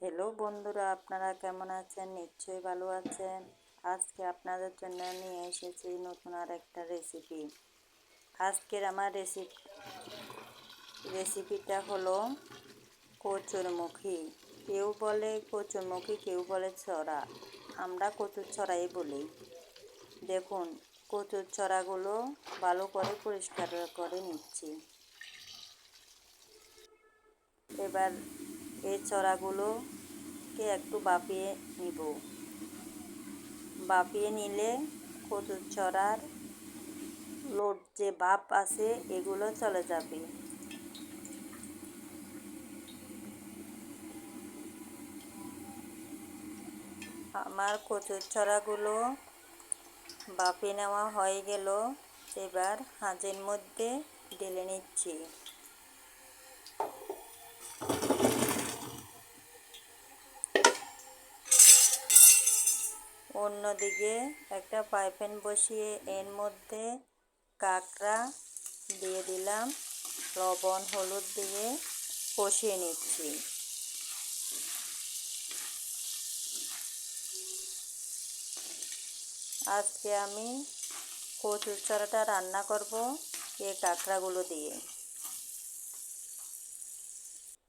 Hello বন্ধুরা, আপনারা কেমন আছেন? নিশ্চয়ই ভালো আছেন। আজকে আপনাদের জন্য নিয়ে এসেছি নতুন আর একটা রেসিপি আজকের আমার রেসিপি রেসিপিটা হলো কচুরমুখী। কেউ বলে কচুরমুখী, কেউ বলে ছড়া। আমরা কচুর ছড়াই বলি। দেখুন, কচুর ছড়াগুলো ভালো করে পরিষ্কার করে নিচ্ছি। এবার এই চড়াগুলোকে একটু বাপিয়ে নিব। বাপিয়ে নিলে কচুর চড়ার লোড যে বাপ আছে, এগুলো চলে যাবে। আমার কচুর ছড়াগুলো বাপিয়ে নেওয়া হয়ে গেল। এবার হাঁজের মধ্যে ঢেলে নিচ্ছি। অন্যদিকে একটা পাইপেন বসিয়ে এর মধ্যে কাঁকড়া দিয়ে দিলাম। লবণ, হলুদ দিয়ে কষিয়ে নিচ্ছি। আজকে আমি কচুর চড়াটা রান্না করব এই কাঁকড়াগুলো দিয়ে।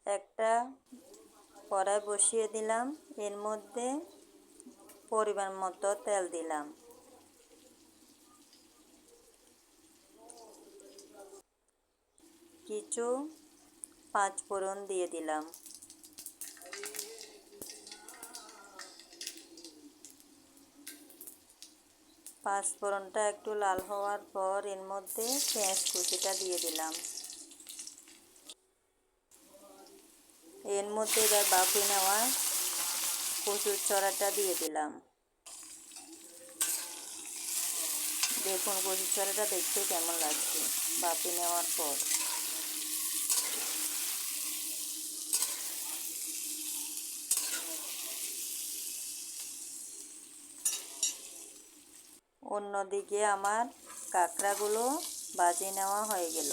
একটা কড়াই বসিয়ে দিলাম। এর মধ্যে পরিমাণ মতো তেল দিলাম। কিছু পাঁচ ফোড়ন দিয়ে দিলাম। পাঁচ ফোড়নটা একটু লাল হওয়ার পর এর মধ্যে পেঁয়াজ কুচিটা দিয়ে দিলাম। এর মধ্যে এবার বাপি নেওয়া কচুর চড়াটা দিয়ে দিলাম। দেখুন, কচুর চড়াটা দেখতে কেমন লাগছে, বাপি নেওয়ার পর। অন্যদিকে আমার কাঁকড়াগুলো বাজে নেওয়া হয়ে গেল।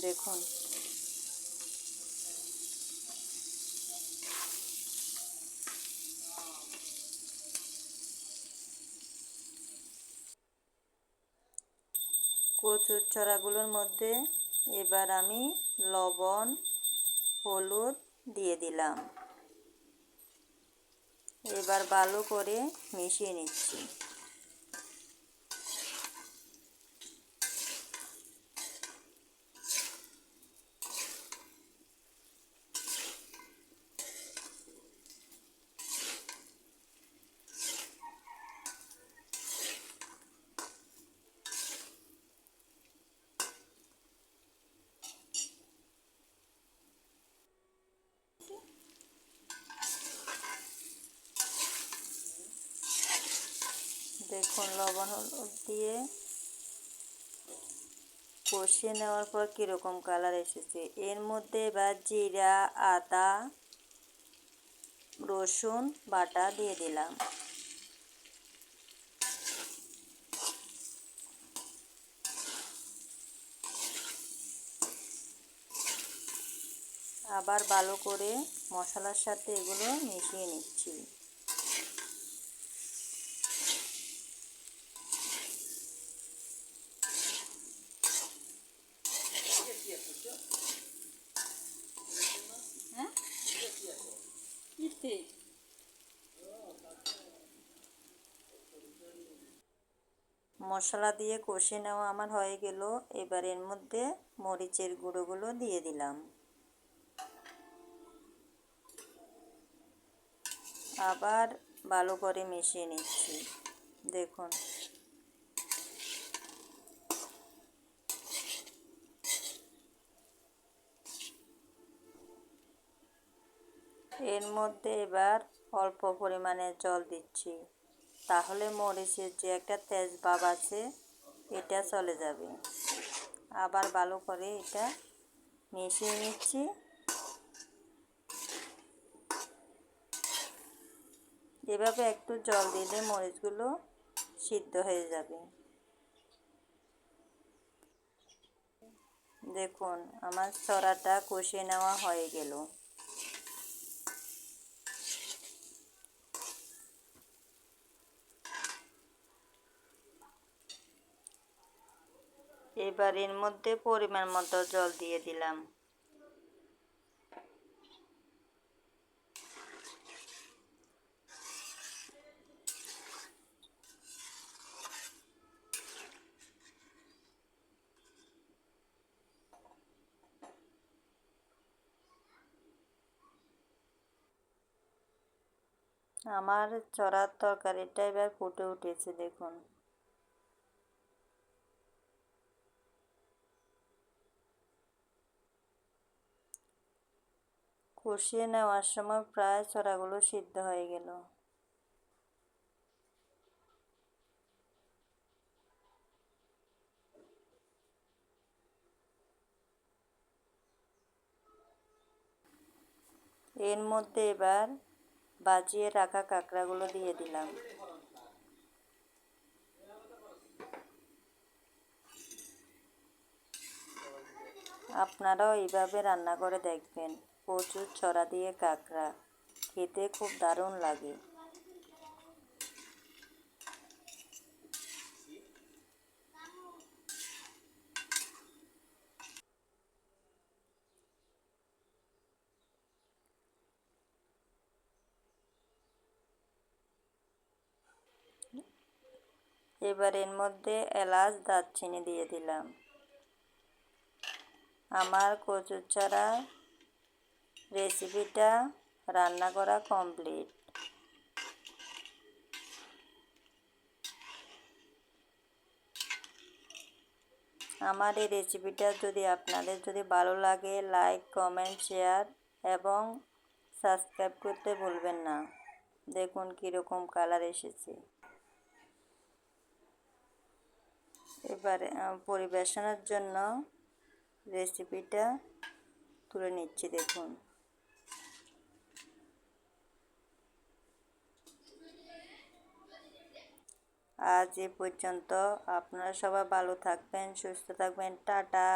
দেখুন কচুর ছড়াগুলোর মধ্যে এবার আমি লবণ হলুদ দিয়ে দিলাম। এবার ভালো করে মিশিয়ে নিচ্ছি। দেখুন, লবণ দিয়ে কষিয়ে নেওয়ার পর কীরকম কালার এসেছে। এর মধ্যে এবার জিরা, আদা, রসুন, বাটা দিয়ে দিলাম। আবার ভালো করে মশলার সাথে এগুলো মিশিয়ে নিচ্ছি। মশলা দিয়ে কষে নেওয়া আমার হয়ে গেল। এবার এর মধ্যে মরিচের গুঁড়োগুলো দিয়ে দিলাম। আবার ভালো করে মিশিয়ে নিচ্ছি। দেখুন। এর মধ্যে এবার অল্প পরিমাণে জল দিচ্ছি। তাহলে মরিচের যে একটা তেজ ভাব আছে, এটা চলে যাবে। আবার ভালো করে এটা মিশিয়ে নিচ্ছি। এভাবে একটু জল দিলে মরিচগুলো সিদ্ধ হয়ে যাবে। দেখুন, আমার চড়াটা কষিয়ে নেওয়া হয়ে গেল। এবার এর মধ্যে পরিমাণ মতো জল দিয়ে দিলাম। আমার চড়ার তরকারিটা এবার ফুটে উঠেছে, দেখুন। কষিয়ে নেওয়ার সময় প্রায় চড়াগুলো সিদ্ধ হয়ে গেল। এর মধ্যে এবার বাজিয়ে রাখা কাঁকড়াগুলো দিয়ে দিলাম। আপনারাও এইভাবে রান্না করে দেখবেন। প্রচুর ছড়া দিয়ে কাঁকড়া। খেতে খুব দারুণ লাগে। এবার এর মধ্যে এলাচ, দারচিনি দিয়ে দিলাম। আমার কচুর চারা রেসিপিটা রান্না করা কমপ্লিট। আমার এই রেসিপিটা যদি আপনাদের যদি ভালো লাগে, লাইক, কমেন্ট, শেয়ার এবং সাবস্ক্রাইব করতে ভুলবেন না। দেখুন কীরকম কালার এসেছে। এবারে পরিবেশনের জন্য রেসিপিটা তুলে নিচ্ছি, দেখুন। আজ এ পর্যন্ত। আপনারা সবাই ভালো থাকবেন সুস্থ থাকবেন। টাটা।